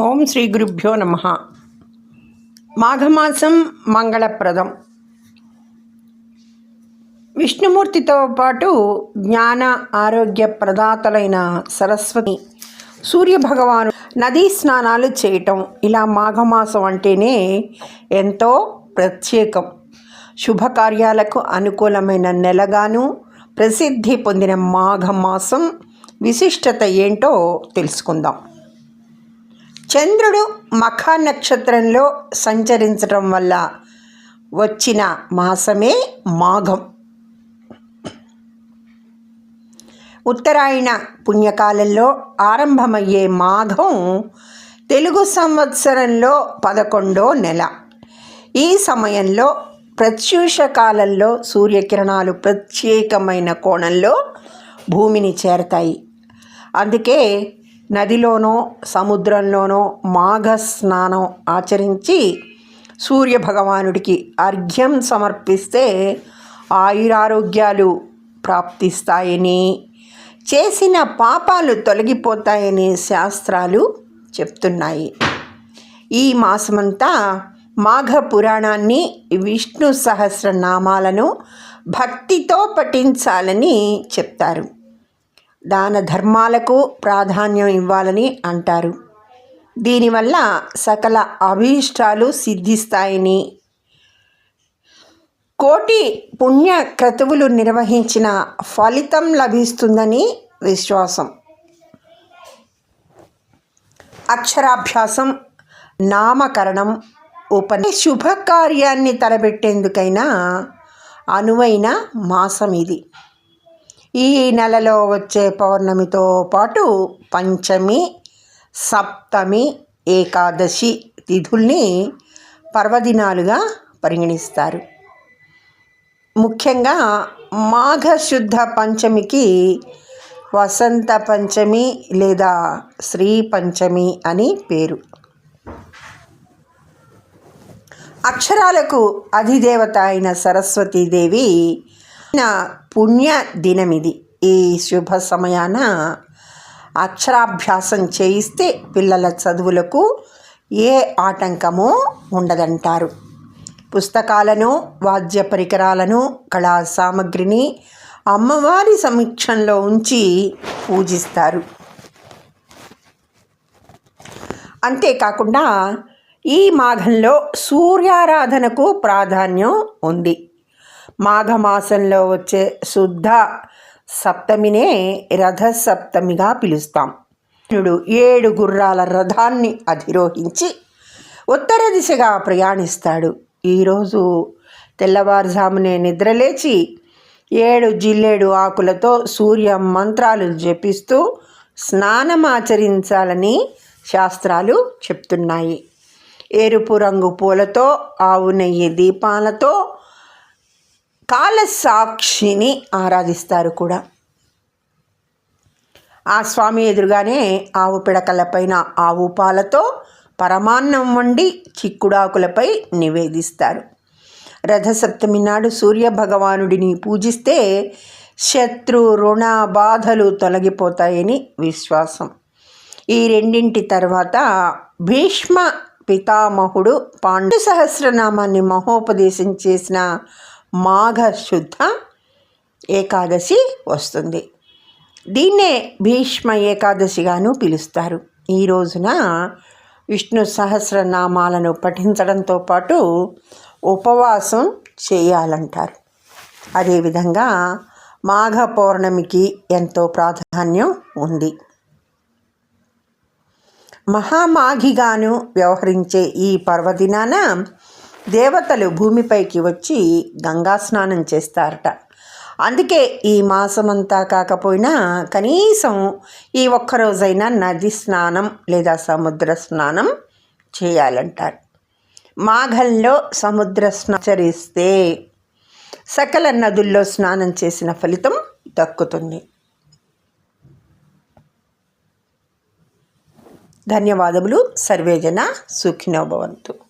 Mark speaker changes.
Speaker 1: ఓం శ్రీ గురుభ్యో నమ. మాఘమాసం మంగళప్రదం. విష్ణుమూర్తితో పాటు జ్ఞాన ఆరోగ్య ప్రదాతలైన సరస్వతి సూర్యభగవాను నదీ స్నానాలు చేయటం. ఇలా మాఘమాసం అంటేనే ఎంతో ప్రత్యేకం. శుభకార్యాలకు అనుకూలమైన నెలగాను ప్రసిద్ధి పొందిన మాఘమాసం విశిష్టత ఏంటో తెలుసుకుందాం. చంద్రుడు మఖ నక్షత్రంలో సంచరించడం వల్ల వచ్చిన మాసమే మాఘం. ఉత్తరాయణ పుణ్యకాలంలో ఆరంభమయ్యే మాఘం తెలుగు సంవత్సరంలో పదకొండో నెల. ఈ సమయంలో ప్రత్యూష కాలంలో సూర్యకిరణాలు ప్రత్యేకమైన కోణంలో భూమిని చేరతాయి. అందుకే నదిలోనో సముద్రంలోనో మాఘ స్నానం ఆచరించి సూర్యభగవానుడికి అర్ఘ్యం సమర్పిస్తే ఆయురారోగ్యాలు ప్రాప్తిస్తాయని చేసిన పాపాలు తొలగిపోతాయని శాస్త్రాలు చెప్తున్నాయి. ఈ మాసమంతా మాఘ పురాణాన్ని విష్ణు సహస్రనామాలను భక్తితో పఠించాలని చెప్తారు. దాన ధర్మాలకు ప్రాధాన్యం ఇవ్వాలని అంటారు. దీనివల్ల సకల అభీష్టాలు సిద్ధిస్తాయని. కోటి పుణ్య క్రతువులు నిర్వహించిన ఫలితం లభిస్తుందని విశ్వాసం. అక్షరాభ్యాసం నామకరణం ఉపని శుభకార్యాన్ని తలబెట్టేందుకైనా అనువైన మాసం ఇది ఈ నెలలో వచ్చే పౌర్ణమితో పాటు పంచమి సప్తమి ఏకాదశి తిథుల్ని పర్వదినాలుగా పరిగణిస్తారు. ముఖ్యంగా మాఘశుద్ధ పంచమికి వసంత పంచమి లేదా శ్రీ పంచమి అని పేరు. అక్షరాలకు అధిదేవత అయిన సరస్వతీదేవి పుణ్య దినమిది. ఈ శుభ సమయాన అక్షరాభ్యాసం చేయిస్తే పిల్లల చదువులకు ఏ ఆటంకము ఉండదంటారు. పుస్తకాలను వాద్య పరికరాలను కళా సామగ్రిని అమ్మవారి సమీక్షంలో ఉంచి పూజిస్తారు. అంతేకాకుండా ఈ మాఘంలో సూర్యారాధనకు ప్రాధాన్యం ఉంది. మాఘమాసంలో వచ్చే శుద్ధ సప్తమినే రథసప్తమిగా పిలుస్తాం. ఏడు గుర్రాల రథాన్ని అధిరోహించి ఉత్తర దిశగా ప్రయాణిస్తాడు. ఈరోజు తెల్లవారుజామునే నిద్రలేచి ఏడు జిల్లేడు ఆకులతో సూర్య మంత్రాలు జపిస్తూ స్నానమాచరించాలని శాస్త్రాలు చెప్తున్నాయి. ఎరుపు రంగు పూలతో ఆవు నెయ్యి దీపాలతో కాలసాక్షిని ఆరాధిస్తారు కూడా. ఆ స్వామి ఎదురుగానే ఆవు పిడకలపైన ఆవు పాలతో పరమాన్నం వండి చిక్కుడాకులపై నివేదిస్తారు. రథసప్తమి నాడు సూర్య భగవానుడిని పూజిస్తే శత్రు రుణ బాధలు తొలగిపోతాయని విశ్వాసం. ఈ రెండింటి తర్వాత భీష్మ పితామహుడు పాండు సహస్రనామాన్ని మహోపదేశం చేసిన మాఘ శుద్ధ ఏకాదశి వస్తుంది. దీన్నే భీష్మ ఏకాదశిగాను పిలుస్తారు. ఈ రోజున విష్ణు సహస్రనామాలను పఠించడంతో పాటు ఉపవాసం చేయాలంటారు. అదేవిధంగా మాఘ పౌర్ణమికి ఎంతో ప్రాధాన్యం ఉంది. మహామాఘిగాను వ్యవహరించే ఈ పర్వదినాన దేవతలు భూమిపైకి వచ్చి గంగా స్నానం చేస్తారట. అందుకే ఈ మాసమంతా కాకపోయినా కనీసం ఈ ఒక్కరోజైనా నది స్నానం లేదా సముద్ర స్నానం చేయాలంటారు. మాఘంలో సముద్ర స్నాచరిస్తే సకల నదుల్లో స్నానం చేసిన ఫలితం దక్కుతుంది. ధన్యవాదములు. సర్వేజన సుఖినోభవంతు.